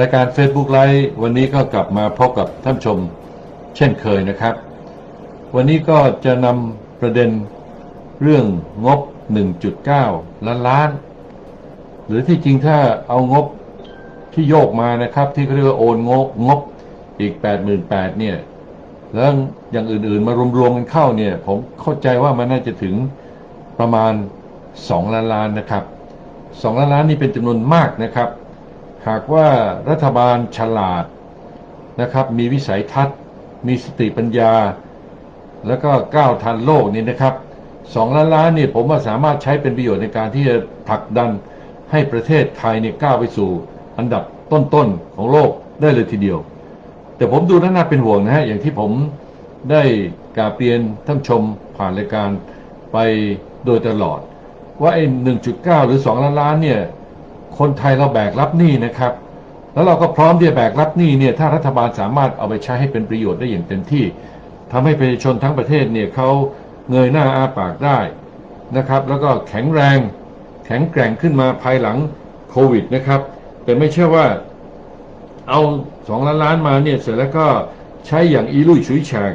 รายการ Facebook ไลฟ์วันนี้ก็กลับมาพบกับท่านชมเช่นเคยนะครับ วันนี้ก็จะนำประเด็นเรื่องงบ 1.9 ล้านล้าน หรือที่จริงถ้าเอางบที่โยกมานะครับ ที่เขาเรียกว่าโอนงบงบอีก 88,000เนี่ยแล้วอย่างอื่นๆมารวมๆกันเข้าเนี่ย ผมเข้าใจว่ามันน่าจะถึงประมาณ 2 ล้านล้านนะครับ 2 ล้านล้านนี่เป็นจำนวนมากนะครับ หากว่ารัฐบาลฉลาดนะครับมีวิสัยทัศน์ มีสติปัญญา แล้วก็ก้าวทันโลกนี่นะครับสองล้านล้านเนี่ยผมว่าสามารถใช้เป็นประโยชน์ในการที่จะผลักดันให้ประเทศไทยเนี่ยก้าวไปสู่อันดับต้นๆของโลกได้เลยทีเดียว แต่ผมดูแล้วน่าเป็นห่วงนะฮะอย่างที่ผมได้กาเรียนท่านชมผ่านรายการไปโดยตลอด ว่าไอ้1.9หรือ2ล้านล้านเนี่ย คนไทยเราแบกรับหนี้นะครับ แล้วเราก็พร้อมที่จะแบกรับหนี้เนี่ยถ้ารัฐบาลสามารถเอาไปใช้ให้เป็นประโยชน์ได้อย่างเต็มที่ทำให้ประชาชนทั้งประเทศเนี่ยเขาเงยหน้าอาปากได้นะครับ แล้วก็แข็งแรง แข็งแกร่งขึ้นมาภายหลังโควิดนะครับ แต่ไม่ใช่ว่าเอาสองล้านล้านมาเนี่ยเสร็จแล้วก็ใช้อย่างอีลุยฉุยแฉก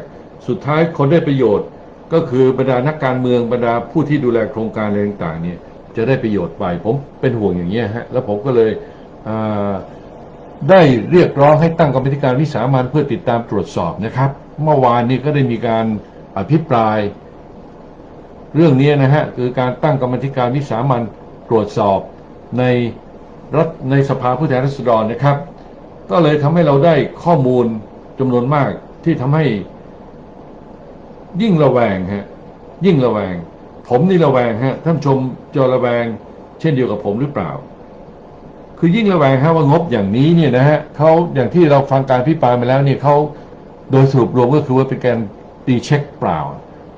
สุดท้ายคนได้ประโยชน์ก็คือบรรดานักการเมืองบรรดาผู้ที่ดูแลโครงการอะไรต่างๆเนี่ย จะได้ประโยชน์ไป ผมเป็นห่วงอย่างนี้ยฮะแล้วผมก็เลยได้เรียกร้องให้ตั้งกรรมธิการวิสามันเพื่อติดตามตรวจสอบนะครับ เมื่อวานนี้ก็ได้มีการอภิปราย เรื่องนี้นะฮะคือการตั้งกรรมธิการวิสามันตรวจสอบในรัฐในสภาผู้แทนราษฎรนะครับ ก็เลยทำให้เราได้ข้อมูลจำนวนมากที่ทำให้ยิ่งระแวงฮะยิ่งระแวง ผมนี่ระแวงฮะท่านชมจะระแวง เช่นเดียวกับผมหรือเปล่า คือยิ่งระแวงฮะว่างบอย่างนี้เนี่ยนะฮะเขาอย่างที่เราฟังการพิปรายมาแล้วเนี่ยเขาโดยสรุปรวมก็คือว่าเป็นการตีเช็คเปล่า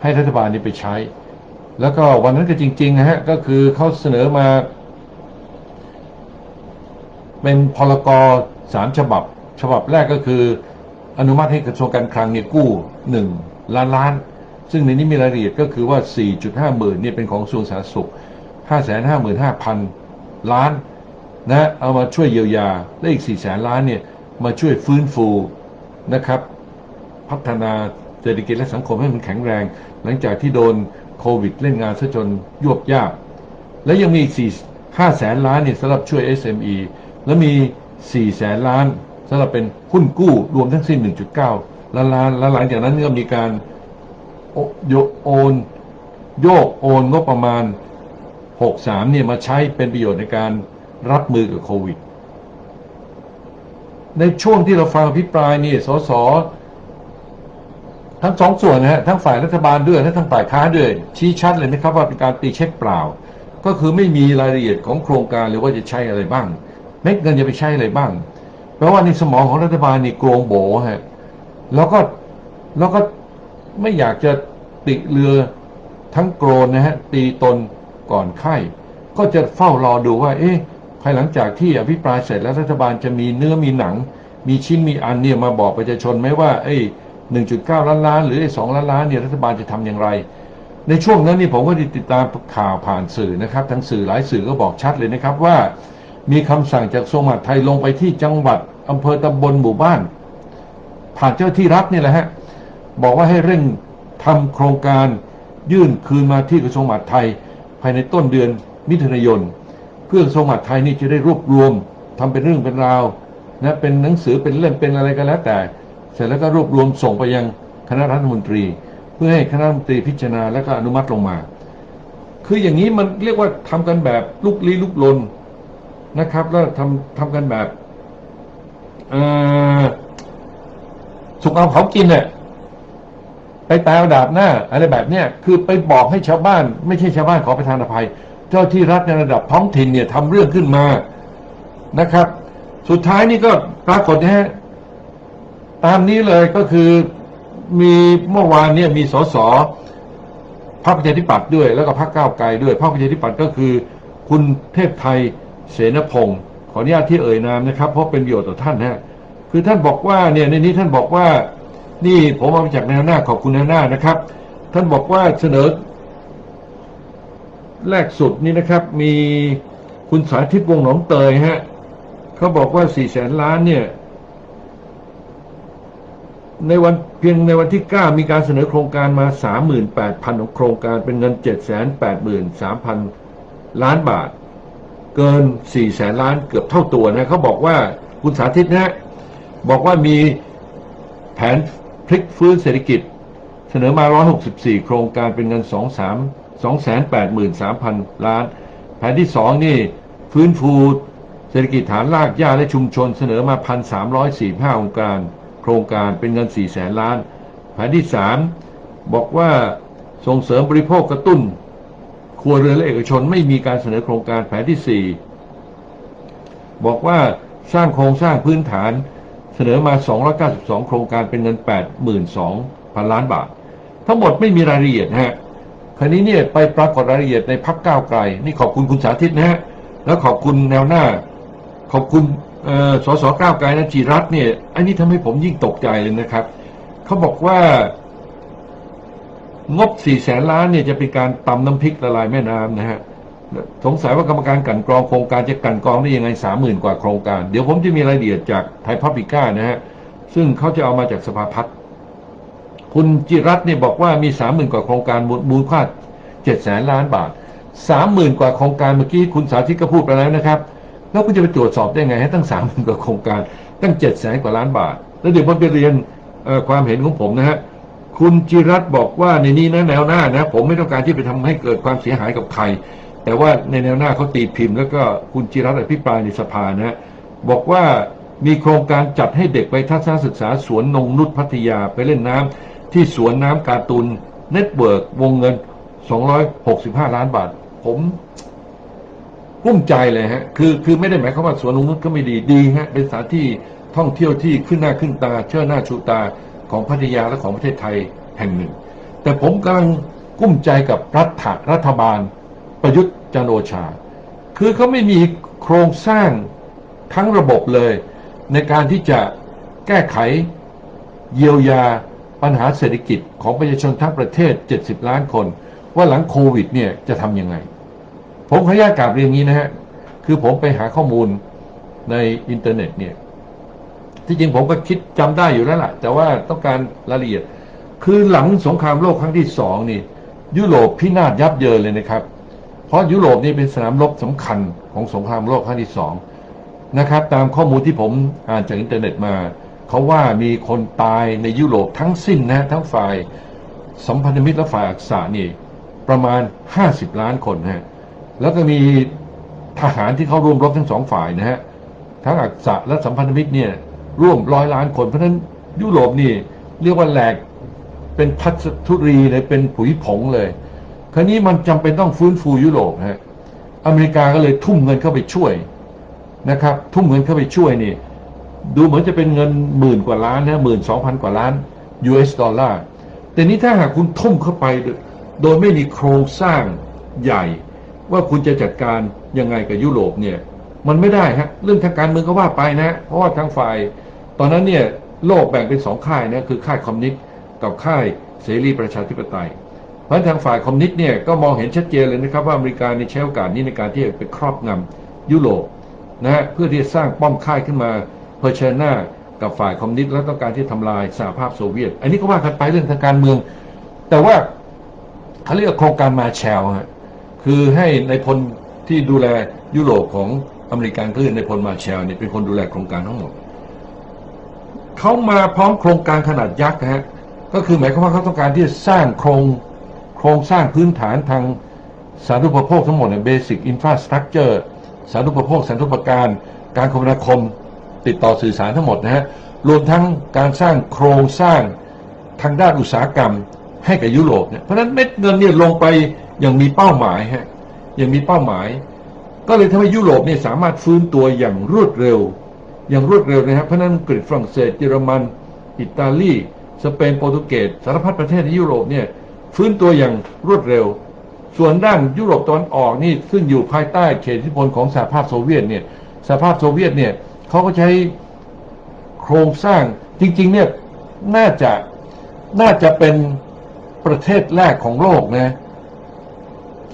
ให้รัฐบาลนี่ไปใช้ แล้วก็วันนั้นก็จริงๆนะฮะก็คือเขาเสนอมา เป็นพลกรสามฉบับ ฉบับแรกก็คือ อนุมัติให้กระทรวงการคลังเนี่ยกู้หนึ่งล้านล้าน ซึ่งในนี้มีรายละเอียดก็คือว่า 4.5หมื่นเนี่ยเป็นของกระทรวงสาธารณสุข 555,000 ล้านนะเอามาช่วยเยียวยา และอีก 4 แสนล้านเนี่ยมาช่วยฟื้นฟูนะครับ พัฒนาเศรษฐกิจและสังคมให้มันแข็งแรง หลังจากที่โดนโควิดเล่นงานซะจนยวบยาบและยังมีอีก 4 5แสนล้านเนี่ยสำหรับช่วย SME และมี 4 แสนล้านสำหรับเป็นหุ้นกู้รวมทั้งสิ้น 1.9ล้านล้านแล้วหลังจากนั้นก็มีการ โอโยโอนโยกโอนงบประมาณ 63 เนี่ยมาใช้เป็นประโยชน์ในการรับมือกับโควิด ในช่วงที่เราฟังอภิปรายนี่สสทั้งสองส่วนนะฮะทั้งฝ่ายรัฐบาลด้วยและทั้งฝ่ายค้าด้วย ชี้ชัดเลยนะครับว่าเป็นการตีเช็คเปล่า ก็คือไม่มีรายละเอียดของโครงการหรือว่าจะใช้อะไรบ้างเม็ดเงินจะไปใช้อะไรบ้างเพราะว่าในสมองของรัฐบาลนี่โกรงโบฮะแล้วก็แล้วก็ ไม่อยากจะติเรือทั้งโกรนนะฮะตีตนก่อนไข้ ก็จะเฝ้ารอดูว่า เอ๊ะภายหลังจากที่อภิปรายเสร็จแล้วรัฐบาลจะมีเนื้อมีหนัง มีชิ้นมีอันเนี่ยมาบอกประชาชนไหมว่าเอ้ย1.9ล้านล้านหรือไอ้2ล้านล้านเนี่ยรัฐบาลจะทำอย่างไร ในช่วงนั้นนี่ผมก็ได้ติดตามข่าวผ่านสื่อนะครับทั้งสื่อหลายสื่อก็บอกชัดเลยนะครับว่า มีคำสั่งจากทรงมหาดไทยลงไปที่จังหวัดอำเภอตำบลหมู่บ้าน ผ่านเจ้าที่รัฐนี่แหละฮะ บอกว่าให้เร่งทำโครงการยื่นคืนมาที่กระทรวงมหาดไทย ภายในต้นเดือนมิถุนายน เพื่อกระทรวงมหาดไทยนี่จะได้รวบรวมทำเป็นเรื่องเป็นราวนะเป็นหนังสือเป็นเล่มเป็นอะไรก็แล้วแต่ เสร็จแล้วก็รวบรวมส่งไปยังคณะรัฐมนตรี เพื่อให้คณะรัฐมนตรีพิจารณาแล้วก็อนุมัติลงมา คืออย่างนี้มันเรียกว่าทำกันแบบลุกลี้ลุกลนนะครับ แล้วทำทำกันแบบสุกเอาเผากินเนี่ย ไปตายเอาดาบหน้า อะไรแบบเนี้ยคือไปบอกให้ชาวบ้าน ไม่ใช่ชาวบ้านขอประทานอภัย เจ้าที่รัฐในระดับท้องถิ่นเนี่ยทำเรื่องขึ้นมานะครับ สุดท้ายนี่ก็ปรากฏนะฮะตามนี้เลยก็คือมีเมื่อวานเนี่ยมีสสพรรคประชาธิปัตย์ด้วย แล้วก็พรรคก้าวไกลด้วยพรรคประชาธิปัตย์ก็คือ คุณเทพไทยเสนพงศ์ขออนุญาตที่เอ่ยนามนะครับ เพราะเป็นประโยชน์ต่อท่านนะคือท่านบอกว่าเนี่ยในนี้ท่านบอกว่า นี่ผมเอามาจากแนวหน้าขอบคุณแนวหน้านะครับ ท่านบอกว่าเสนอ แรกสุดนี่นะครับ มีคุณสาธิตวงหนองเตยฮะเขาบอกว่าสี่แสนล้านเนี่ย ในวันเพียงในวันที่ 9 มีการเสนอโครงการมา 38,000โครงการเป็นเงิน 783,000 ล้านบาท เกิน4แสนล้านเกือบเท่าตัวนะเขาบอกว่าคุณสาธิตนะฮะบอกว่ามีแผน พลิกฟื้นเศรษฐกิจ เสนอมา 164 โครงการเป็นเงิน 2 3 283,000 ล้าน แผนที่ 2 นี่ฟื้นฟูเศรษฐกิจฐานรากหญ้าและชุมชนเสนอมา 1,345 องค์การ โครงการเป็นเงิน 4 แสนล้าน แผนที่ 3 บอกว่าส่งเสริมบริโภคกระตุ้น ครัวเรือนและเอกชนไม่มีการเสนอโครงการแผนที่ 4 บอกว่าสร้างโครงสร้างพื้นฐาน นอมา 292 โครงการเป็นเงิน 82,000 ล้านบาท ทั้งหมดไม่มีรายละเอียดนะฮะคราวนี้เนี่ยไปปรากฏรายละเอียดในพักก้าวไกล นี่ขอบคุณคุณสาธิตนะฮะแล้วขอบคุณแนวหน้า ขอบคุณสสก้าวไกลนะจีรัตน์เนี่ยอันนี้ทำให้ผมยิ่งตกใจเลยนะครับเขาบอกว่างบสี่แสนล้านเนี่ยจะเป็นการตำน้ำพริกละลายแม่น้ำนะฮะ สงสัยว่ากรรมการกันกรองโครงการจะกันกรองได้ยังไงสามหมื่นกว่าโครงการ เดี๋ยวผมจะมีรายละเอียดจากไทยพับลิก้านะฮะ ซึ่งเขาจะเอามาจากสภาพัฒน์คุณจิรัตน์เนี่ยบอกว่ามีสามหมื่นกว่าโครงการมูลมูลค่าเจ็ดแสนล้านบาทสามหมื่นกว่าโครงการเมื่อกี้คุณสาธิตก็พูดไปแล้วนะครับ แล้วคุณจะไปตรวจสอบได้ไงให้ตั้งสามหมื่นกว่าโครงการ ตั้งเจ็ดแสนกว่าล้านบาท แล้วเดี๋ยวผมไปเรียนความเห็นของผมนะฮะคุณจิรัตน์บอกว่าในนี้นะแนวหน้านะ ผมไม่ต้องการที่ไปทำให้เกิดความเสียหายกับใคร แต่ว่าในแนวหน้าเขาตีพิมพ์ แล้วก็คุณจิรัตน์อภิปรายในสภานะบอกว่ามีโครงการจัดให้เด็กไปทัศนศึกษาสวนนงนุชพัทยาไปเล่นน้ำที่สวนน้ำการ์ตูนเน็ตเวิร์กวงเงิน 265 ล้านบาท ผมกุ้มใจเลยฮะ คือคือไม่ได้หมายความว่าสวนนงนุชก็ไม่ดีดีฮะ เป็นสถานที่ท่องเที่ยวที่ขึ้นหน้าขึ้นตา เชื่อหน้าชูตาของพัทยาและของประเทศไทยแห่งหนึ่ง แต่ผมกำลังกุ้มใจกับรัฐรัฐบาล ประยุทธ์จันโอชา คือเขาไม่มีโครงสร้างทั้งระบบเลย ในการที่จะแก้ไขเยียวยาปัญหาเศรษฐกิจของประชาชนทั้งประเทศ 70 ล้านคน ว่าหลังโควิดเนี่ยจะทำยังไง ผมขออนุญาตกราบเรียนงนี้นะฮะ คือผมไปหาข้อมูลในอินเทอร์เน็ตเนี่ย ที่จริงผมก็คิดจำได้อยู่แล้วล่ะ แต่ว่าต้องการรายละเอียด คือหลังสงครามโลกครั้งที่สองนี่ ยุโรปพินาศยับเยินเลยนะครับ เพราะยุโรปนี่เป็นสนามรบสำคัญของสงครามโลกครั้งที่สองนะครับ ตามข้อมูลที่ผมอ่านจากอินเทอร์เน็ตมาเขาว่ามีคนตายในยุโรปทั้งสิ้นนะทั้งฝ่ายสัมพันธมิตรและฝ่ายอักษะนี่ประมาณ 50 ล้านคนฮะแล้วก็มีทหารที่เข้าร่วมรบทั้งสองฝ่ายนะฮะทั้งอักษะและสัมพันธมิตรเนี่ยร่วมร้อยล้านคน เพราะฉะนั้นยุโรปนี่เรียกว่าแหลกเป็นพัชทุรีเลยเป็นผุยผงเลย คราวนี้มันจำเป็นต้องฟื้นฟูยุโรปฮะอเมริกาก็เลยทุ่มเงินเข้าไปช่วยนะครับ ทุ่มเงินเข้าไปช่วยนี่ ดูเหมือนจะเป็นเงินหมื่นกว่าล้านนะหมื่นสองพันกว่าล้าน US ดอลลาร์แต่นี้ถ้าหากคุณทุ่มเข้าไป โดยไม่มีโครงสร้างใหญ่ ว่าคุณจะจัดการยังไงกับยุโรปเนี่ย มันไม่ได้ฮะเรื่องทางการเมืองก็ว่าไปนะ เพราะว่าทางฝ่าย ตอนนั้นเนี่ยโลกแบ่งเป็นสองค่ายนะคือค่ายคอมมิวนิสต์กับค่ายเสรีประชาธิปไตย ราะฉะนั้นทางฝ่ายคอมมิวนิสต์เนี่ยก็มองเห็นชัดเจนเลยนะครับว่าอเมริกาในใช้โอกาสนี้ในการที่จะไปครอบงำยุโรปนะฮะเพื่อที่จะสร้างป้อมค่ายขึ้นมาเผชิญหน้ากับฝ่ายคอมมิวนิสต์และต้องการที่ทำลายสหภาพโซเวียต อันนี้ก็ว่ากันไปเรื่องทางการเมือง แต่ว่าเขาเรียกโครงการมาแชลฮะคือให้ในพลที่ดูแลยุโรปของอเมริกันคือในพลมาแชลเนี่ยเป็นคนดูแลโครงการทั้งหมดเขามาพร้อมโครงการขนาดยักษ์นะฮะก็คือหมายความว่าเขาต้องการที่จะสร้างโครง โครงสร้างพื้นฐานทางสาธารณูปโภคทั้งหมดเนี่ย basic infrastructure สาธารณูปโภคสาธารณูปการ การคมนาคมติดต่อสื่อสารทั้งหมดนะฮะรวมทั้งการสร้างโครงสร้างทางด้านอุตสาหกรรมให้กับยุโรปเนี่ยเพราะฉะนั้นเม็ดเงินเนี่ยลงไปอย่างมีเป้าหมายฮะอย่างมีเป้าหมาย ก็เลยทำให้ยุโรปเนี่ยสามารถฟื้นตัวอย่างรวดเร็ว อย่างรวดเร็วนะครับเพราะฉะนั้นอังกฤษฝรั่งเศสเยอรมัน อิตาลีสเปนโปรตุเกสสารพัดประเทศในยุโรปเนี่ย ฟื้นตัวอย่างรวดเร็ว ส่วนด้านยุโรปตะวันออกนี่ซึ่งอยู่ภายใต้เขตอิทธิพลของสหภาพโซเวียตเนี่ยสหภาพโซเวียตเนี่ยเขาก็ใช้โครงสร้างจริงๆเนี่ยน่าจะน่าจะเป็นประเทศแรกของโลกนะ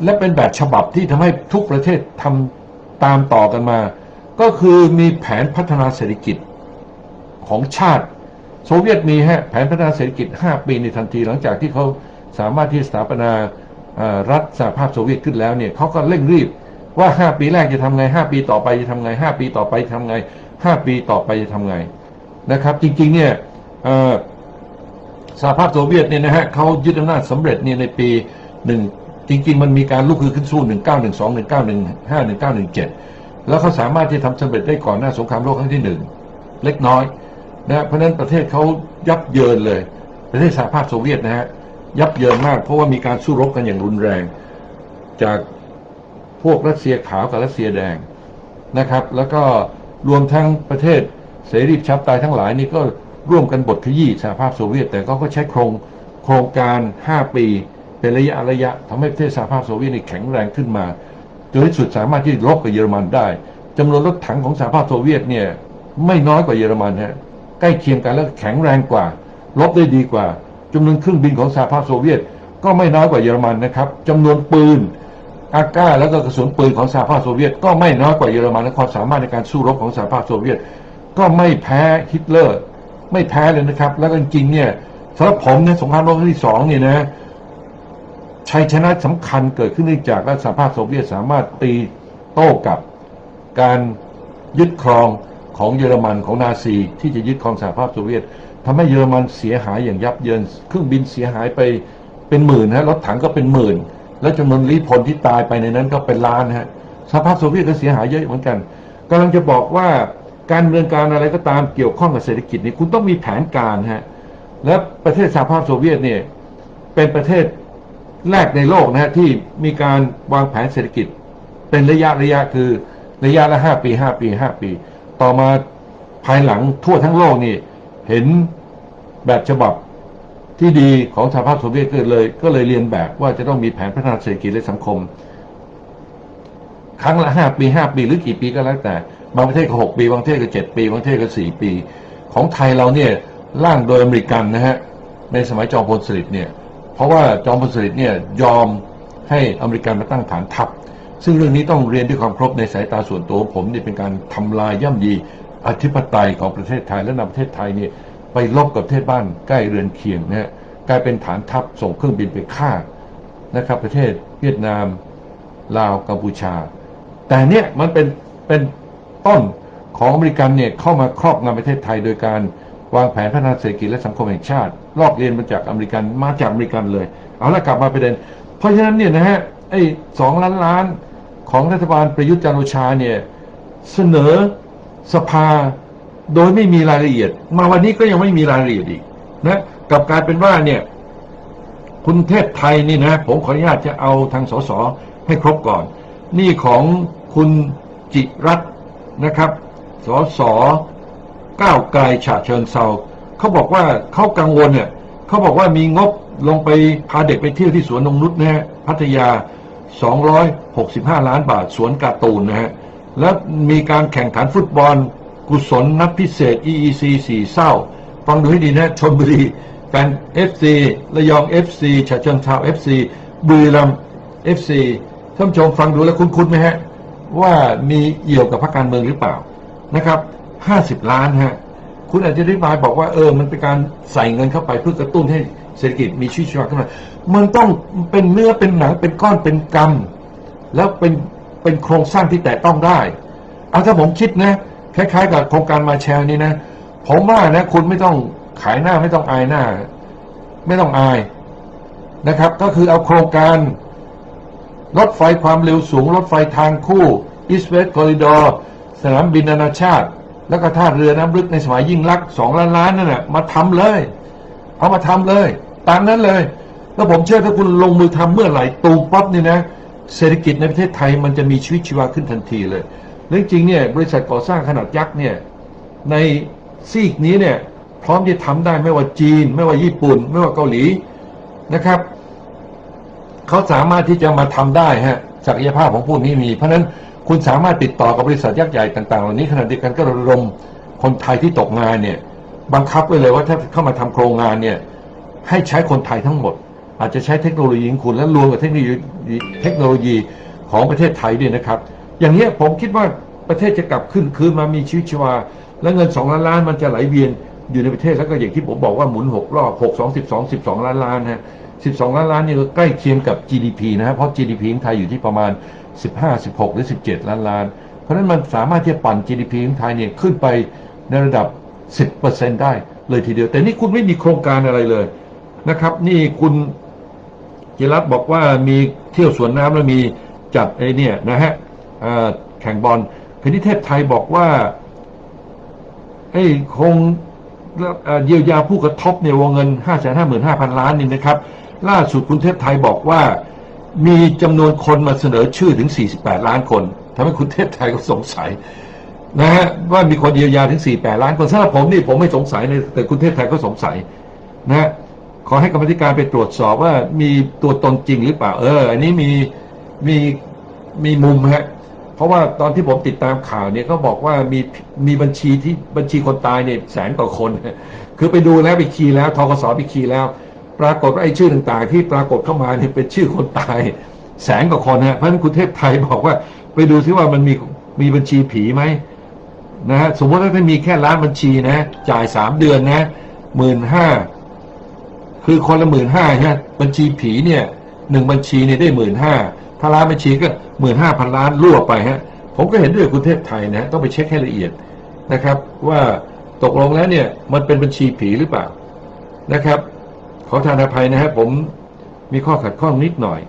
และเป็นแบบฉบับที่ทำให้ทุกประเทศทำตามต่อกันมา ก็คือมีแผนพัฒนาเศรษฐกิจของชาติ โซเวียตมีฮะแผนพัฒนาเศรษฐกิจ 5 ปีในทันทีหลังจากที่เขา สามารถที่สถาปนารัฐสหภาพโซเวียตขึ้นแล้วเนี่ยเขาก็เร่งรีบว่า 5 ปีแรกจะทำไง 5 ปีต่อไปจะทำไง 5 ปีต่อไปจะทำไง5ปีต่อไปจะทำไงนะครับ จริงๆเนี่ยสหภาพโซเวียตเนี่ยนะฮะเขายึดอำนาจสำเร็จเนี่ยในปีหนึ่งจริง ๆ มันมีการลุกคือขึ้นสู้ 1912 1915 1917 แล้วเขาสามารถที่ทำสำเร็จได้ก่อนหน้าสงครามโลกครั้งที่หนึ่งเล็กน้อยนะเพราะฉะนั้นประเทศเขายับเยินเลย ประเทศสหภาพโซเวียตนะฮะ ยับเยินมาก เพราะว่ามีการสู้รบกันอย่างรุนแรง จากพวกรัสเซียขาวกับรัสเซียแดงนะครับ แล้วก็รวมทั้งประเทศเสรีชับตายทั้งหลายนี่ก็ร่วมกันบทขยี้สหภาพโซเวียต แต่ก็ใช้โครงโครงการ 5 ปี เป็นระยะระยะทำให้ประเทศสหภาพโซเวียตนี่แข็งแรงขึ้นมาจนที่สุดสามารถที่จะรบกับเยอรมันได้จำนวนรถถังของสหภาพโซเวียตเนี่ยไม่น้อยกว่าเยอรมันฮะใกล้เคียงกันแล้วแข็งแรงกว่ารบได้ดีกว่า จำนวนเครื่องบินของสหภาพโซเวียต ก็ไม่น้อยกว่าเยอรมันนะครับจำนวนปืนอากาแล้วก็กระสุนปืนของสหภาพโซเวียต ก็ไม่น้อยกว่าเยอรมันและความสามารถในการสู้รบของสหภาพโซเวียต ก็ไม่แพ้ฮิตเลอร์ ไม่แพ้เลยนะครับ แล้วก็จริงเนี่ยสำหรับผมเนี่ยสงครามโลกครั้งที่สองเนี่ยนะชัยชนะสำคัญเกิดขึ้นเนื่องจากรัฐสหภาพโซเวียตสามารถตีโต้กับการยึดครองของเยอรมันของนาซีที่จะยึดครองสหภาพโซเวียต ทำให้เยอรมันเสียหายอย่างยับเยิน เครื่องบินเสียหายไปเป็นหมื่นฮะรถถังก็เป็นหมื่น แล้วจำนวนลี้พลที่ตายไปในนั้นก็เป็นล้านฮะสหภาพโซเวียตก็เสียหายเยอะเหมือนกันกำลังจะบอกว่าการดำเนินการอะไรก็ตามเกี่ยวข้องกับเศรษฐกิจนี่คุณต้องมีแผนการฮะและประเทศสหภาพโซเวียตเนี่ยเป็นประเทศแรกในโลกนะฮะที่มีการวางแผนเศรษฐกิจ เป็นระยะระยะคือระยะละห้าปีห้าปีห้าปี ต่อมาภายหลังทั่วทั้งโลกนี่เห็น แบบฉบับที่ดีของสหภาพโซเวียตก็เลย ก็เลยเรียนแบบว่าจะต้องมีแผนพัฒนาเศรษฐกิจและสังคม ครั้งละห้าปีห้าปีหรือกี่ปีก็แล้วแต่ บางประเทศก็หกปี บางประเทศก็เจ็ดปี บางประเทศก็สี่ปี ของไทยเราเนี่ยร่างโดยอเมริกันนะฮะในสมัยจอมพลสฤษดิ์เนี่ยเพราะว่าจอมพลสฤษดิ์เนี่ยยอมให้อเมริกันมาตั้งฐานทัพ ซึ่งเรื่องนี้ต้องเรียนด้วยความครพในสายตาส่วนตัวผมนี่เป็นการทำลายย่ำยีอธิปไตยของประเทศไทยและนำประเทศไทยเนี่ย ไปลบกับประเทศบ้านใกล้เรือนเคียงนะฮะกลายเป็นฐานทัพส่งเครื่องบินไปฆ่านะครับ ประเทศเวียดนามลาวกัมพูชา แต่เนี่ยมันเป็นเป็นต้นของอเมริกันเนี่ยเข้ามาครอบงำประเทศไทยโดยการวางแผนพัฒนาเศรษฐกิจและสังคมแห่งชาติ ลอกเรียนมาจากอเมริกันมาจากอเมริกันเลย เอาละกลับมาประเด็น เพราะฉะนั้นเนี่ยนะฮะไอ้สองล้านล้านของรัฐบาลประยุทธ์จันโอชาเนี่ยเสนอสภา โดยไม่มีรายละเอียด มาวันนี้ก็ยังไม่มีรายละเอียดอีกนะกับกายเป็นว่าเนี่ย คุณเทพไทยนี่นะ ผมขออนุญาตจะเอาทางสสให้ครบก่อน นี่ของคุณจิรัตน์นะครับ สสก้าวไกลฉะเชิงเซาเขาบอกว่าเขากังวลเนี่ยเขาบอกว่ามีงบลงไปพาเด็กไปเที่ยวที่สวนนงนุษย์นะฮะพัทยา 265 ล้านบาท สวนการ์ตูนนะฮะแล้วมีการแข่งขันฟุตบอล กุศลนัดพิเศษ EEC สี่เศร้า ฟังดูให้ดีนะชนบุรีแฟน FC ระยอง FC ฉะเชิงเทรา FC บุรีรัมย์ FC ท่านชมฟังดูแล้วคุ้นๆไหมฮะ ว่ามีเอี่ยวกับพรรคการเมืองหรือเปล่านะครับ50ล้านฮะ คุณอาจจะอธิบายบอกว่าเออ มันเป็นการใส่เงินเข้าไปเพื่อกระตุ้นให้เศรษฐกิจมีชีวิตชีวาขึ้นมามันต้องเป็นเนื้อเป็นหนังเป็นก้อนเป็นกำแล้วเป็นเป็นโครงสร้างที่แตะต้องได้เอาถ้าผมคิดนะ คล้ายๆ กับโครงการมาแชร์นี่นะผมว่านะคุณไม่ต้องขายหน้าไม่ต้องอายหน้า ไม่ต้องอายนะครับ ก็คือเอาโครงการรถไฟความเร็วสูง รถไฟทางคู่ East West Corridor สนามบินนานาชาติ แล้วก็ท่าเรือน้ำลึกในสมัยยิ่งลักษณ์สองล้านล้านนั่นแหละมาทำเลย เอามาทำเลย ตามนั้นเลย แล้วผมเชื่อถ้าคุณลงมือทำเมื่อไหร่ตูมป๊อปนี่นะ เศรษฐกิจในประเทศไทยมันจะมีชีวิตชีวาขึ้นทันทีเลย เรื่องจริงเนี่ยบริษัทก่อสร้างขนาดยักษ์เนี่ยในซีกนี้เนี่ยพร้อมที่จะทำได้ไม่ว่าจีน ไม่ว่าญี่ปุ่น ไม่ว่าเกาหลีนะครับเขาสามารถที่จะมาทำได้ฮะศักยภาพของพวกนี้มี เพราะฉะนั้นคุณสามารถติดต่อกับบริษัทยักษ์ใหญ่ต่างๆเหล่านี้ขณะเดียวกันก็ระดมคนไทยที่ตกงานเนี่ยบังคับไว้เลยว่าถ้าเข้ามาทำโครงงานเนี่ยให้ใช้คนไทยทั้งหมด อาจจะใช้เทคโนโลยีของคุณและรวมกับเทคโนโลยีเทคโนโลยีของประเทศไทยด้วยนะครับ อย่างเนี้ยผมคิดว่าประเทศจะกลับขึ้นคืนมามีชีวิตชีวา และเงินสองล้านล้านมันจะไหลเวียนอยู่ในประเทศแล้วก็อย่างที่ผมบอกว่าหมุนหกรอบหกสองสิบสองสิบสองล้านล้านฮะสิบสองล้านล้านนี่ก็ใกล้เคียงกับ GDP นะฮะเพราะ GDP ของไทยอยู่ที่ประมาณสิบห้าสิบหกหรือสิบเจ็ดล้านล้าน เพราะนั้นมันสามารถที่จะปั่น GDP ของไทยเนี่ยขึ้นไปในระดับ10%ได้เลยทีเดียว แต่นี่คุณไม่มีโครงการอะไรเลยนะครับ นี่คุณจิรัตบอกว่ามีเที่ยวสวนน้ำแล้วมีจัดไอ้นี่นะฮะ แข่งบอลคณิเทพไทยบอกว่าไอ้คงเยียวยาผู้กระทบเนี่ยวงเงิน5 5 5 5 0 0 0 ล้านนี่นะครับ ล่าสุดคุณเทพไทยบอกว่ามีจำนวนคนมาเสนอชื่อถึง 48 ล้านคนทำให้คุณเทพไทยก็สงสัยนะฮะว่ามีคนเยียวยาถึง 48 ล้านคนสำหรับผมนี่ผมไม่สงสัยเลยแต่คุณเทพไทยก็สงสัยนะฮะขอให้กรรมธิการไปตรวจสอบว่ามีตัวตนจริงหรือเปล่า เออ อันนี้มีมีมีมุมฮะ เพราะว่าตอนที่ผมติดตามข่าวเนี่ยเขาบอกว่ามีมีบัญชีที่บัญชีคนตายเนี่ยแสนกว่าคน คือไปดูแล้วไปคีย์แล้วทกสไปคีย์แล้ว ปรากฏว่าไอ้ชื่อต่างๆ ที่ปรากฏเข้ามาเนี่ยเป็นชื่อคนตาย แสนกว่าคนฮะเพราะฉะนั้นคุณเทพไทยบอกว่า ไปดูซิว่ามันมีมีบัญชีผีไหมนะฮะสมมติว่าถ้ามีแค่ล้านบัญชีนะ จ่ายสามเดือนนะหมื่นห้าคือคนละหมื่นห้าใช่ไหมบัญชีผีเนี่ยหนึ่งบัญชีเนี่ยได้หมื่นห้า ถ้าล้านบัญชีก็หมื่นห้าพันล้านรั่วไปฮะผมก็เห็นด้วยคุณเทพไทยนะต้องไปเช็คให้ละเอียดนะครับ ว่าตกลงแล้วเนี่ยมันเป็นบัญชีผีหรือเปล่านะครับ ขอทานอภัยนะฮะผมมีข้อขัดข้องนิดหน่อย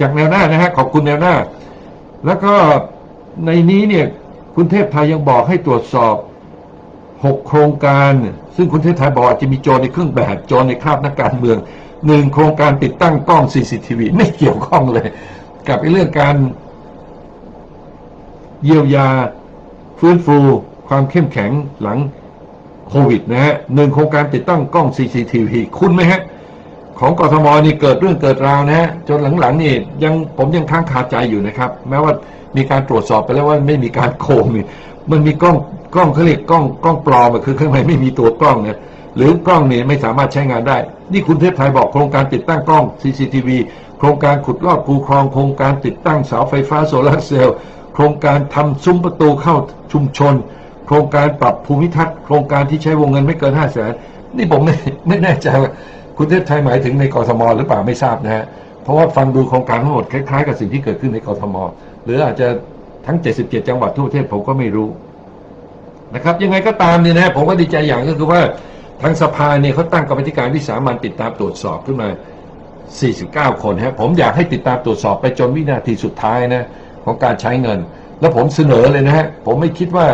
จากแนวหน้านะฮะขอบคุณแนวหน้า แล้วก็ในนี้เนี่ยคุณเทพไทยยังบอกให้ตรวจสอบ 6 โครงการ ซึ่งคุณเทพไทยบอกว่าจะมีโจรในเครื่องแบบโจรในคราบนักการเมือง หนึ่งโครงการติดตั้งกล้อง CCTV ไม่เกี่ยวข้องเลย กับเรื่องการเยียวยาฟื้นฟูความเข้มแข็งหลังโควิดนะฮะหนึ่งโครงการติดตั้งกล้อง CCTV คุณไหมฮะ ของกทมนี่เกิดเรื่องเกิดราวนะฮะ จนหลังๆนี่ยังผมยังค้างคาใจอยู่นะครับ แม้ว่ามีการตรวจสอบไปแล้วว่าไม่มีการโกงนี่มันมีกล้องกล้องเขาเรียกกล้องกล้องปลอมอะคือข้างในไม่มีตัวกล้องเนี่ยหรือกล้องนี่ไม่สามารถใช้งานได้ นี่คุณเทพไทยบอกโครงการติดตั้งกล้อง CCTV โครงการขุดลอกคูคลอง โครงการติดตั้งเสาไฟฟ้าโซลาร์เซลล์โครงการทำซุ้มประตูเข้าชุมชน โครงการปรับภูมิทัศน์โครงการที่ใช้วงเงินไม่เกินห้าแสนนี่ผมไม่ไม่แน่ใจว่าคุณเทพไทยหมายถึงในกรทมหรือเปล่าไม่ทราบนะฮะเพราะว่าฟังดูโครงการทั้งหมดคล้ายๆกับสิ่งที่เกิดขึ้นในกรทมหรืออาจจะทั้ง 77 จังหวัดทั่วประเทศผมก็ไม่รู้นะครับยังไงก็ตามเนี่ยนะผมก็ดีใจอย่างก็คือว่า ทางสภาเนี่ยเขาตั้งกรรมธิการวิสามันติดตามตรวจสอบขึ้นมา 49 คนฮะผมอยากให้ติดตามตรวจสอบไปจนวินาทีสุดท้ายนะของการใช้เงิน แล้วผมเสนอเลยนะฮะผมไม่คิดว่า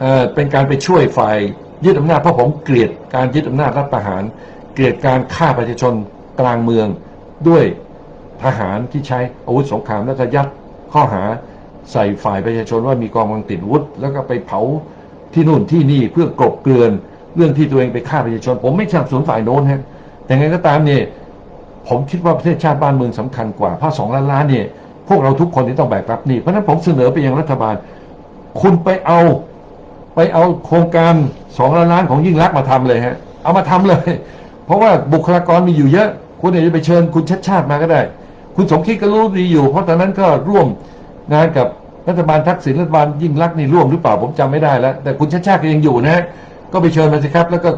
เออเป็นการไปช่วยฝ่ายยึดอำนาจเพราะผมเกลียดการยึดอำนาจรัฐประหาร เกลียดการฆ่าประชาชนกลางเมืองด้วยทหารที่ใช้อาวุธสงครามแล้วก็ยัดข้อหาใส่ฝ่ายประชาชนว่ามีกองกำลังติดวุธ แล้วก็ไปเผาที่นู่นที่นี่เพื่อกลบเกลื่อน เรื่องที่ตัวเองไปฆ่าประชาชน ผมไม่สนับสนุนฝ่ายโน้นฮะแต่ไงก็ตามเนี่ยผมคิดว่าประเทศชาติบ้านเมืองสำคัญกว่าเพราะสองล้านล้านเนี่ยพวกเราทุกคนที่ต้องแบกรับนี่เพราะฉะนั้นผมเสนอไปยังรัฐบาล คุณไปเอาไปเอาโครงการสองล้านล้านของยิ่งรักษณ์มาทำเลยฮะเอามาทำเลย เพราะว่าบุคลากรมีอยู่เยอะ คุณอาจจะไปเชิญคุณชัดชาติมาก็ได้ คุณสมคิดก็รู้ดีอยู่ เพราะตอนนั้นก็ร่วมงานกับรัฐบาลทักษิณรัฐบาลยิ่งรักษณ์นี่ร่วมหรือเปล่าผมจำไม่ได้แล้ว แต่คุณชัดชาติก็ยังอยู่นะฮะ ก็ไปเชิญมาสิครับ แล้วก็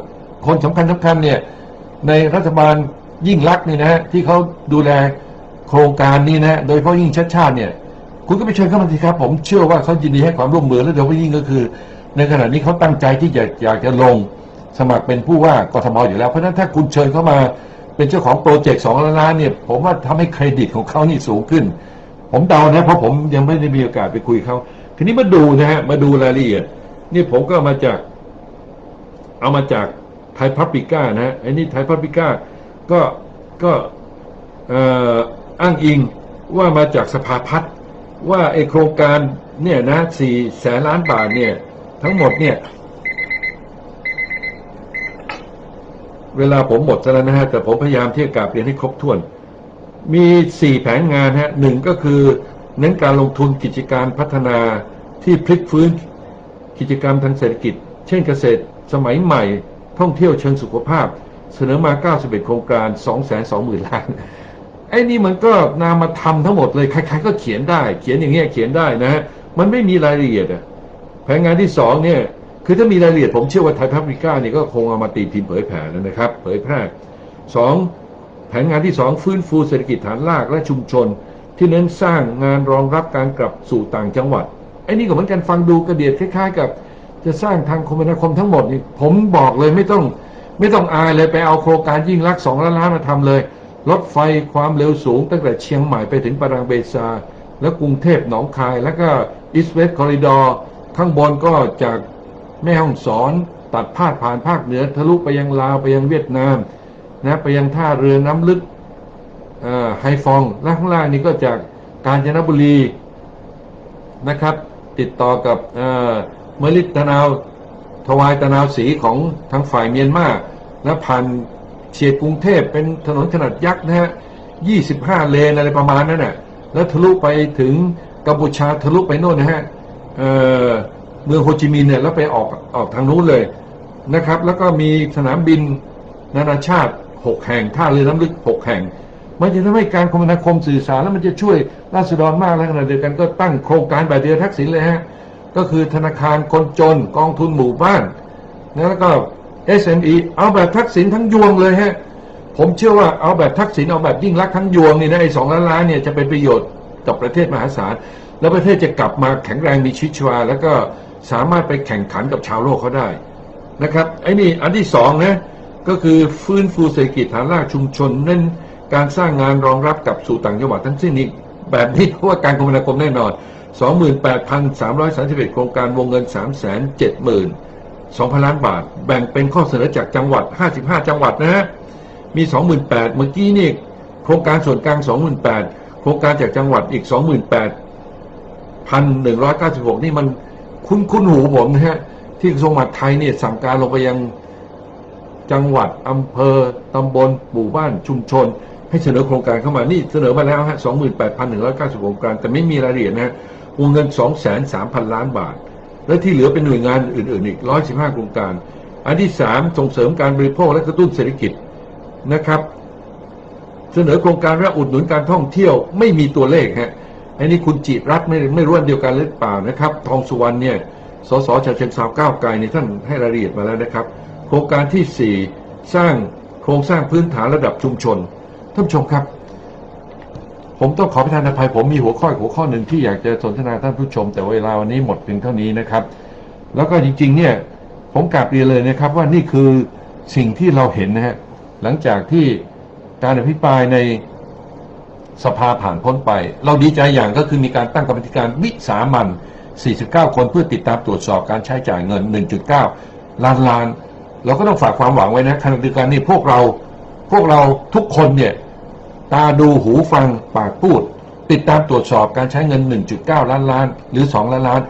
คนสำคัญสำคัญเนี่ยในรัฐบาลยิ่งรักษณ์นี่นะฮะที่เขาดูแลโครงการนี้นะฮะโดยเฉพาะยิ่งชัดชาติเนี่ย คุณก็ไปเชิญเข้ามาสิครับ ผมเชื่อว่าเขายินดีให้ความร่วมมือและโดยเฉพาะยิ่งก็คือ ในขณะนี้เขาตั้งใจที่จะอยากจะลงสมัครเป็นผู้ว่ากทมอยู่แล้วเพราะฉะนั้นถ้าคุณเชิญเข้ามาเป็นเจ้าของโปรเจกต์สองล้านเนี่ยผมว่าทำให้เครดิตของเขานี่สูงขึ้น ผมเดานะเพราะผมยังไม่ได้มีโอกาสไปคุยเขาทีนี้มาดูนะฮะมาดูรายละเอียดนี่ผมก็มาจาก เอามาจากไทยพับปิก้านะฮะไอ้นี่ไทยพับปิก้าก็ก็อ้างอิงว่ามาจากสภาพัฒน์ว่าไอโครงการเนี่ยนะสี่แสนล้านบาทเนี่ยทั้งหมดเนี่ย เวลาผมหมดแล้วนะฮะ แต่ผมพยายามที่จะกาบเรียนให้ครบถ้วน มีสี่แผนงานฮะหนึ่งก็คือเน้นการลงทุนกิจการพัฒนาที่พลิกฟื้นกิจกรรมทางเศรษฐกิจ เช่นเกษตร สมัยใหม่ท่องเที่ยวเชิงสุขภาพ เสนอมา 91 โครงการ 220,000 ล้าน ไอ้นี่มันก็นามธรรมทั้งหมดเลย ใครๆก็เขียนได้ เขียนอย่างเงี้ยเขียนได้นะฮะ มันไม่มีรายละเอียดอะแผนงานที่สองเนี่ย คือถ้ามีรายละเอียดผมเชื่อว่าไทยพับริก้าเนี่ยก็คงเอามาตีพิมพ์เผยแผ่แล้วนะครับ เผยแพร่สองแผนงานที่สองฟื้นฟูเศรษฐกิจฐานรากและชุมชน ที่เน้นสร้างงานรองรับการกลับสู่ต่างจังหวัดไอ้นี่ก็เหมือนกันฟังดูกระเดียดคล้ายๆกับ จะสร้างทางคมนาคมทั้งหมดนี่ผมบอกเลยไม่ต้องไม่ต้องอายเลยไปเอาโครงการยิ่งรักษณ์สองล้านล้านมาทำเลย รถไฟความเร็วสูง ตั้งแต่เชียงใหม่ไปถึงปารางเบซา แล้วกรุงเทพหนองคาย แล้วก็อิสเวสคอริดอร์ข้างบนก็จากแม่ฮ่องสอนตัดพาดผ่านภาคเหนือทะลุไปยังลาวไปยังเวียดนามนะไปยังท่าเรือน้ำลึกไฮฟองและข้างล่างนี่ก็จากกาญจนบุรีนะครับ ติดต่อกับ มลิตนาวถวายตนาวสีของทางฝ่ายเมียนมาและผ่านเฉียดกรุงเทพเป็นถนนขนาดยักษ์นะฮะ25เลนอะไรประมาณนั้นน่ะแล้วทะลุไปถึงกัมพูชาทะลุไปโน่นนะฮะเออเมืองโฮจิมินห์เนี่ยแล้วไปออกออกทางนู้นเลยนะครับ แล้วก็มีสนามบินนานาชาติ6แห่งท่าเรือน้ำลึก6แห่ง มันจะทำให้การคมนาคมสื่อสารแล้วมันจะช่วยราษฎรมากแล้วขณะเดียวกันก็ตั้งโครงการแบบเดียวทักษิณเลยฮะ ก็คือธนาคารคนจนกองทุนหมู่บ้านนะแล้วก็ SME เอาแบบทักษิณทั้งยวงเลยฮะ ผมเชื่อว่าเอาแบบทักษิณเอาแบบยิ่งรักษณ์ทั้งยวงนี่นะไอ้สองล้านล้านเนี่ยจะเป็นประโยชน์กับประเทศมหาศาล แล้วประเทศจะกลับมาแข็งแรงมีชีวิตชีวา แล้วก็สามารถไปแข่งขันกับชาวโลกเขาได้นะครับไอ้นี่อันที่สองนะก็คือฟื้นฟูเศรษฐกิจฐานรากชุมชนเน้นการสร้างงานรองรับกับสู่ต่างจังหวัดทั้งสิ้นนี้แบบนี้เพราะว่าการคมนาคมแน่นอน 28,331 โครงการวงเงิน 372,000 ล้านบาท แบ่งเป็นข้อเสนอจากจังหวัด 55 จังหวัดนะฮะ มี 28,000เมื่อกี้นี่โครงการส่วนกลาง 28,000 โครงการจากจังหวัดอีก 28,196 นี่มันคุ้นคุ้นหูผมนะฮะ ที่กระทรวงมหาดไทยเนี่ยสั่งการลงไปยังจังหวัดอำเภอตำบลหมู่บ้านชุมชน ให้เสนอโครงการเข้ามานี่เสนอมาแล้วฮะ28,190โครงการแต่ไม่มีรายละเอียดนะฮะ วงเงิน 2,300 ล้านบาท และที่เหลือเป็นหน่วยงานอื่น ๆ อีก 115 โครงการ อันที่ 3 ส่งเสริมการบริโภคและกระตุ้นเศรษฐกิจนะครับ เสนอโครงการและอุดหนุนการท่องเที่ยวไม่มีตัวเลขฮะอันนี้คุณจิรัตไม่ไม่รู้อันเดียวกันหรือเปล่านะครับ ทองสุวรรณเนี่ยสสชาเชิงเซาก้าวไกลเนี่ยท่านให้รายละเอียดมาแล้วนะครับ โครงการที่ 4 สร้างโครงสร้างพื้นฐานระดับชุมชนท่านผู้ชมครับ ผมต้องขอประทานอภัยผมมีหัวข้อหัวข้อหนึ่งที่อยากจะสนทนาท่านผู้ชม แต่เวลาวันนี้หมดเพียงเท่านี้นะครับ แล้วก็จริงๆ เนี่ยผมกราบเรียนเลยนะครับว่านี่คือสิ่งที่เราเห็นนะฮะหลังจากที่การอภิปรายในสภาผ่านพ้นไป เราดีใจอย่างก็คือมีการตั้งกรรมธิการวิสามัน 49 คนเพื่อติดตามตรวจสอบการใช้จ่ายเงิน 1.9 ล้านล้าน เราก็ต้องฝากความหวังไว้นะขณะเดียวกันนี่พวกเราพวกเราทุกคนเนี่ย ตาดูหูฟังปากพูด ติดตามตรวจสอบการใช้เงิน 1.9 ล้านล้าน หรือ 2 ล้านล้าน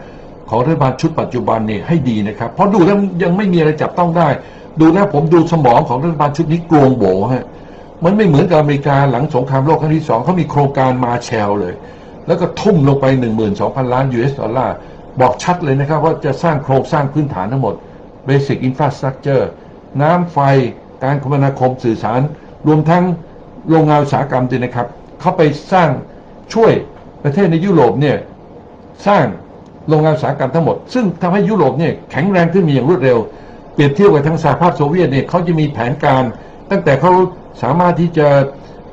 ของรัฐบาลชุดปัจจุบันนี่ให้ดีนะครับ เพราะดูแล้วยังไม่มีอะไรจับต้องได้ ดูแล้วผมดูสมองของรัฐบาลชุดนี้กลวงโบฮะมันไม่เหมือนกับอเมริกาหลังสงครามโลกครั้งที่สองเขามีโครงการมาแชลเลย แล้วก็ทุ่มลงไป 12,000 ล้าน US ดอลลาร์บอกชัดเลยนะครับว่าจะสร้างโครงสร้างพื้นฐานทั้งหมด Basic Infrastructure น้ำไฟการคมนาคมสื่อสาร รวมทั้ง โรงงานอุตสาหกรรมด้วยนะครับ เขาไปสร้างช่วยประเทศในยุโรปเนี่ยสร้างโรงงานอุตสาหกรรมทั้งหมด ซึ่งทำให้ยุโรปเนี่ยแข็งแรงขึ้นมีอย่างรวดเร็ว เปรียบเทียบกับทางสหภาพโซเวียตเนี่ยเขาจะมีแผนการ ตั้งแต่เขาสามารถที่จะ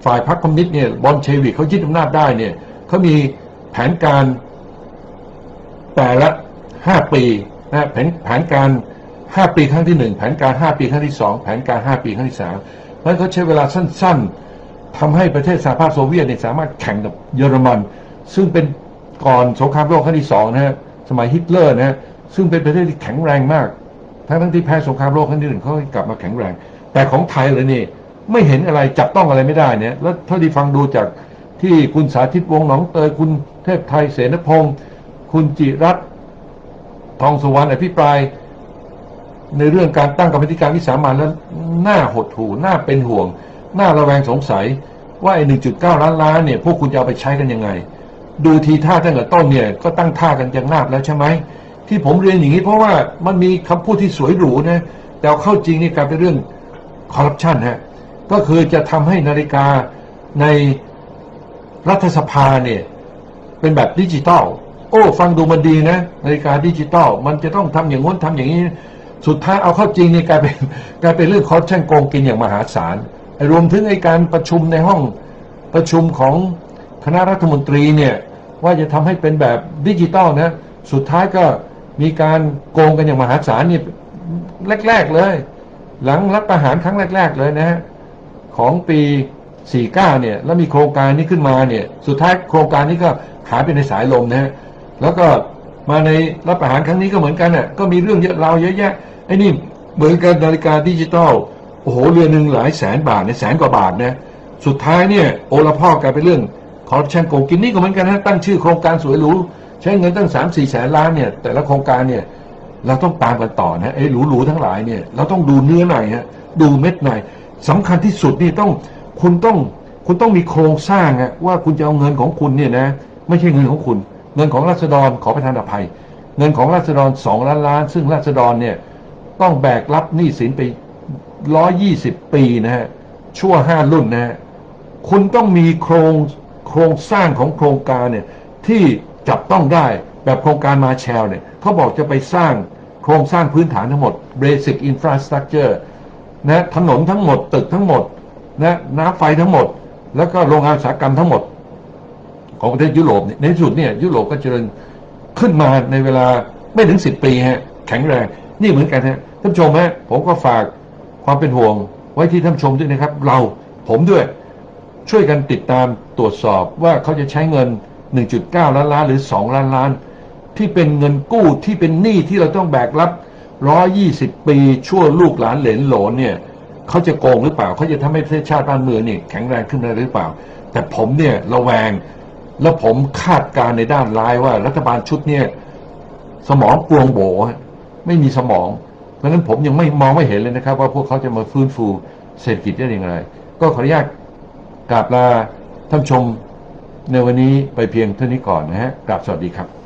ฝ่ายพรรคคอมมิวนิสต์เนี่ยบอลเชวิกเขายึดอำนาจได้เนี่ยเขามีแผนการแต่ละห้าปีนะแผนแผนการห้าปีครั้งที่หนึ่งแผนการห้าปีครั้งที่สองแผนการห้าปีครั้งที่สามเพราะฉะนั้นเขาใช้เวลาสั้น ๆ ทำให้ประเทศสหภาพโซเวียตเนี่ยสามารถแข่งกับเยอรมัน ซึ่งเป็นก่อนสงครามโลกครั้งที่สองนะฮะสมัยฮิตเลอร์นะฮะซึ่งเป็นประเทศที่แข็งแรงมาก ทั้งทั้งที่แพ้สงครามโลกครั้งที่หนึ่งเขากลับมาแข็งแรง แต่ของไทยเลยนี่ไม่เห็นอะไรจับต้องอะไรไม่ได้เนี่ยแล้วเท่าที่ฟังดูจากที่คุณสาธิตวงหนองเตยคุณเทพไทยเสนพงศ์คุณจิรัตน์ทองสุวรรณอภิปราย ในเรื่องการตั้งกรรมธิการวิสามันแล้วน่าหดหู่น่าเป็นห่วง น่าระแวงสงสัยว่าไอ้1.9ล้านล้านเนี่ยพวกคุณจะเอาไปใช้กันยังไง ดูทีท่าตั้งแต่ต้นเนี่ยก็ตั้งท่ากันอย่างนาบแล้วใช่ไหมที่ผมเรียนอย่างนี้เพราะว่ามันมีคำพูดที่สวยหรูนะแต่เอาเข้าจริงนี่กลายเป็นเรื่องคอร์รัปชันฮะก็คือจะทำให้นาฬิกาในรัฐสภาเนี่ยเป็นแบบดิจิตอลโอ้ฟังดูมันดีนะนาฬิกาดิจิตอลมันจะต้องทำอย่างง้นทำอย่างนี้ สุดท้ายเอาเข้าจริงนี่กลายเป็นกลายเป็นเรื่องคอร์รัปชันโกงกินอย่างมหาศาล รวมถึงไอ้การประชุมในห้องประชุมของคณะรัฐมนตรีเนี่ยว่าจะทำให้เป็นแบบดิจิตอลนะสุดท้ายก็มีการโกงกันอย่างมหาศาลนี่แรก ๆเลย หลังรัฐประหารครั้งแรก ๆ เลยนะฮะของปี 49 เนี่ย แล้วมีโครงการนี้ขึ้นมาเนี่ย สุดท้ายโครงการนี้ก็หายไปในสายลมนะฮะแล้วก็มาในรัฐประหารครั้งนี้ก็เหมือนกันน่ะก็มีเรื่องเยอะราวเยอะแยะไอ้นี่เหมือนกันนาฬิกาดิจิตอล โอ้โหเรือนหนึ่งหลายแสนบาทเนี่ยแสนกว่าบาทนะสุดท้ายเนี่ยโอละพ่อกลายเป็นเรื่องคอร์รัปชันโกงกินนี่ก็เหมือนกันนะตั้งชื่อโครงการสวยหรูใช้เงินตั้งสามสี่แสนล้านเนี่ยแต่ละโครงการเนี่ยเราต้องตามกันต่อนะไอ้หรูๆทั้งหลายเนี่ยเราต้องดูเนื้อในฮะดูเม็ดในสำคัญที่สุดนี่ต้องคุณต้องคุณต้องมีโครงสร้างอะว่าคุณจะเอาเงินของคุณเนี่ยนะไม่ใช่เงินของคุณ เงินของราษฎรขอประทานอภัย เงินของราษฎรสองล้านล้าน ซึ่งราษฎรเนี่ยต้องแบกรับหนี้สินไป ร้อยี่สิบปีนะฮะชั่วห้ารุ่นนะฮะคุณต้องมีโครงโครงสร้างของโครงการเนี่ยที่จับต้องได้แบบโครงการมาแชลเนี่ยเขาบอกจะไปสร้างโครงสร้างพื้นฐานทั้งหมด basic infrastructure นะถนนทั้งหมดตึกทั้งหมดนะน้ำไฟทั้งหมด แล้วก็โรงงานอุตสาหกรรมทั้งหมด ของประเทศยุโรปเนี่ยในสุดเนี่ยยุโรปก็เจริญขึ้นมาในเวลาไม่ถึงสิบปีฮะแข็งแรง นี่เหมือนกันฮะท่านผู้ชมฮะผมก็ฝาก ความเป็นห่วงไว้ที่ท่านชมด้วยนะครับ เราผมด้วยช่วยกันติดตามตรวจสอบว่าเขาจะใช้เงิน 1.9 ล้านล้านหรือ 2 ล้านล้าน ที่เป็นเงินกู้ที่เป็นหนี้ที่เราต้องแบกรับ 120 ปีชั่วลูกหลานเหลนโหลนเนี่ยเขาจะโกงหรือเปล่าเขาจะทำให้ประเทศชาติบ้านเมืองนี่แข็งแรงขึ้นได้หรือเปล่า แต่ผมเนี่ยระแวงแล้วผมคาดการในด้านร้ายว่ารัฐบาลชุดเนี่ยสมองปวงโบไม่มีสมอง เพราะฉะนั้นผมยังไม่มองไม่เห็นเลยนะครับ ว่าพวกเขาจะมาฟื้นฟูเศรษฐกิจได้อย่างไร ก็ขออนุญาตกราบลาท่านชมในวันนี้ไปเพียงเท่านี้ก่อนนะฮะกราบสวัสดีครับ